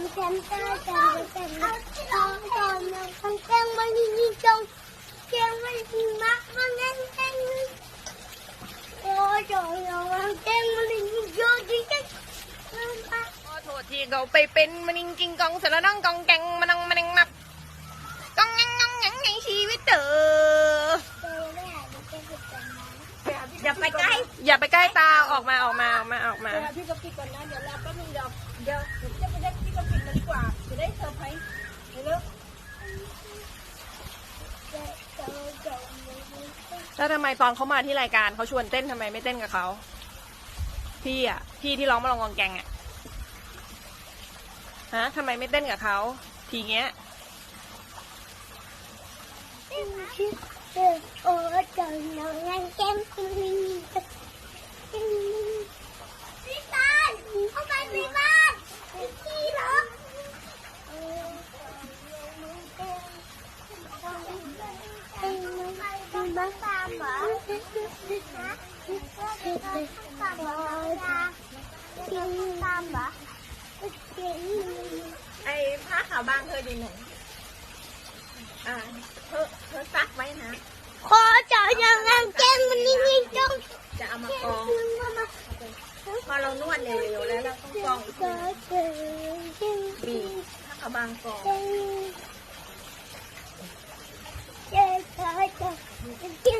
มแคมแคมแคมแคมจองจองมันแกงมันนี่จองแกงมันมักมันแกงแกงโอ้จองจองแกงมันนี่จองจริงจริงขอโทษที่เขาไปเป็นมันนิงกิงกองเสร็จแล้วนั่งกองแกงมานังมานังมับกองยังยังยังในชีวิตเตออย่าไปใกล้อย่าไปใกล้ตาออกมาออกมาออกมาออกมาเดี๋ยวพี่กะปิก่อนนะเดี๋ยวรอแป๊บนึงเดี๋ยวเดี๋ยวเดี๋ยวจะไปได้ พี่กะปิกันดีกว่า จะได้เซอร์ไพรส์เร็วแล้วทำไมตอนเขามาที่รายการเขาชวนเต้นทำไมไม่เต้นกับเขาพี่อะพี่ที่ร้องมาลองกองแกงอะฮะทำไมไม่เต้นกับเขาทีเงี้ยโอ้จองน้องยังแก บ้างตามเหรอตามเหรอตามเหรอไอ้ผ้าขาวบางเธอดีไหนอ่าเธอเธอซักไว้นะขอจอดยังงานแก้งมันนี่นี่จ้องจะเอามากองพอเรานวดเร็วแล้วเราต้องกองบีผ้าขาวบางกอง Okay.